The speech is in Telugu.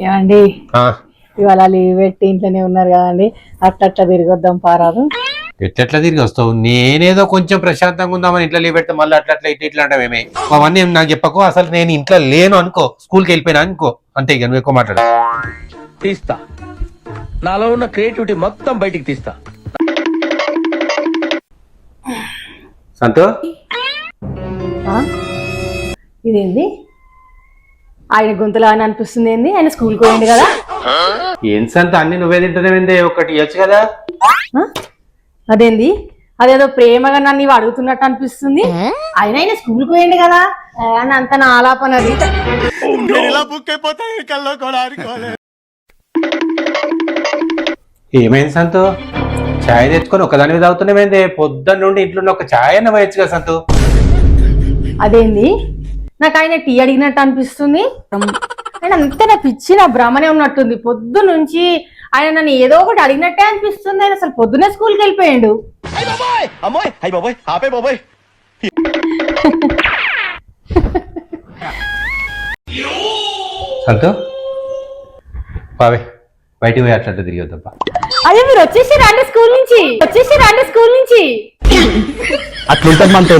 ఏమండి? ఆ, ఇవాళ లీవ్ పెట్టి ఇంట్లోనే ఉన్నారు కదండి. అట్లా అట్లా తిరిగొద్దాం పారాదు. ఎట్లెట్లా తిరిగి వస్తావు? నేనేదో కొంచెం ప్రశాంతంగా ఉందామని ఇంట్లో లీవ్ పెడితే మళ్ళీ అట్లా అట్లా ఇట్లా ఇట్లా అంటావేమే అవన్నీ ఏం నాకు చెప్పకు. అసలు నేను ఇంట్లో లేను అనుకో. స్కూల్కి వెళ్ళిపోయినా అనుకో. అంతే ఇక నువ్వు ఎక్కువ మాట్లాడు. తీస్తా. నాలో ఉన్న క్రియేటివిటీ మొత్తం బయటికి తీస్తా. సంతో? ఆ? ఇదేంది? ఆయన గొంతులా అని అనిపిస్తుంది ఏంది? ఆయన స్కూల్కి పోయింది కదా? ఏం సంత అన్ని నువ్వే తింటున్నావేందే ఒకటి ఇవ్వచ్చు కదా? ఆ? అదేంది? అదేదో ప్రేమగా నన్ను ఇవి అడుగుతున్నట్టు అనిపిస్తుంది. ఆయన ఆయన స్కూల్కి పోయింది కదా? ఆ, అని అంత నా ఆలాపనది ఏమైంది సంతు? ఛాయ్ తెచ్చుకొని ఒకదాని మీద అవుతున్నామేందే పొద్దున్న నుండి ఇంట్లో ఉన్న ఒక ఛాయ్ అన్న వేయచ్చు కదా సంతు? అదేంది? నాకు ఆయన టీ అడిగినట్టు అనిపిస్తుంది. ఆయన అంతే నా పిచ్చి నా భ్రమనే ఉన్నట్టుంది. పొద్దు నుంచి ఆయన నన్ను ఏదో ఒకటి అడిగినట్టే అనిపిస్తుంది. ఆయన అసలు పొద్దునే స్కూల్కి వెళ్ళిపోయాడు. అమ్మాయి! అయ్యి బాబోయ్! ఆపే బాబోయ్! సంతు బావే బయటికి పోయి అట్లా అట్లా తిరిగి వద్దాం అదే మీరు వచ్చేసి రండి స్కూల్ నుంచి? వచ్చేసి రండి స్కూల్ నుంచి? అట్లుంటది మనతో.